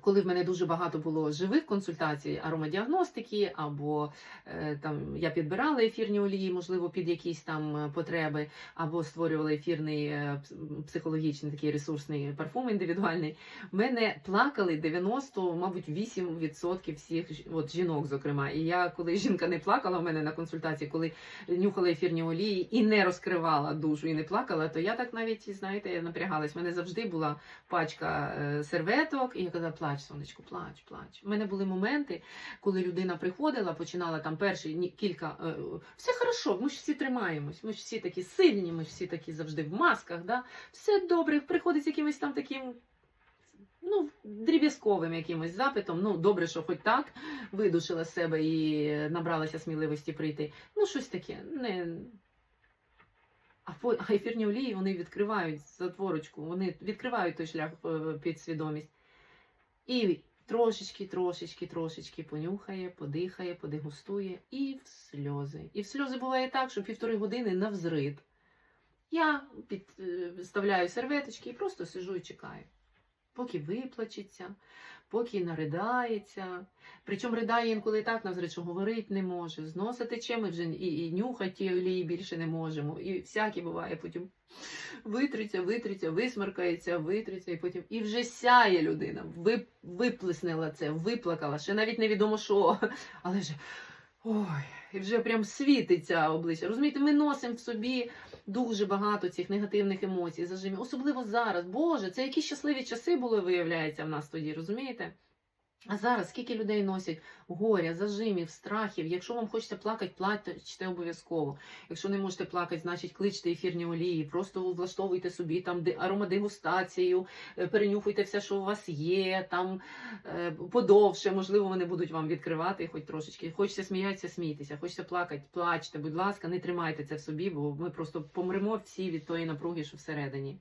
Коли в мене дуже багато було живих консультацій, аромадіагностики, або е, там я підбирала ефірні олії, можливо, під якісь там е, потреби, або створювала ефірний е, психологічний такий ресурсний парфум індивідуальний. В мене плакали 90, мабуть, 8% всіх от, жінок, зокрема. І я, коли жінка не плакала в мене на консультації, коли нюхала ефірні олії і не розкривала душу, і не плакала, то я так навіть, знаєте, я напрягалась. У мене завжди була пачка серветок, і я казала, плач, сонечко, плач, плач. У мене були моменти, коли людина приходила, починала там перші кілька. е, Все хорошо, ми ж всі тримаємось, ми ж всі такі сильні, ми ж всі такі завжди в масках. Да? Все добре, приходить з якимось там таким. Ну, дріб'язковим якимось запитом. Ну, добре, що хоч так видушила себе і набралася сміливості прийти. Ну, щось таке. Не... А, ефірні олії вони відкривають затворочку, вони відкривають той шлях е, під свідомість. І трошечки, трошечки, трошечки понюхає, подихає, подегустує і в сльози. І в сльози буває так, що півтори години на взрит. Я підставляю серветочки і просто сижу і чекаю. Поки виплачеться, поки наридається. Причому ридає інколи так навзрит, що говорить не може. З носа ми вже і, і нюхати ті олії більше не можемо. І всяке буває потім витриться, витриться, висмаркається, витриться, і потім і вже сяє людина. Ви, виплеснила це, виплакала, ще навіть невідомо що. Але вже ой, і вже прям світиться обличчя. Розумієте, ми носимо в собі дуже багато цих негативних емоцій, зажимів, особливо зараз. Боже, це які щасливі часи були, виявляється, в нас тоді, розумієте? А зараз скільки людей носять горя, зажимів, страхів. Якщо вам хочеться плакати, плачте обов'язково. Якщо не можете плакати, значить кличте ефірні олії, просто влаштовуйте собі там де- аромадегустацію, е, перенюхуйте все, що у вас є, там е, подовше, можливо, вони будуть вам відкривати хоч трошечки. Хочеться сміятися, смійтеся, хочеться плакати, плачте, будь ласка, не тримайте це в собі, бо ми просто помремо всі від тої напруги, що всередині.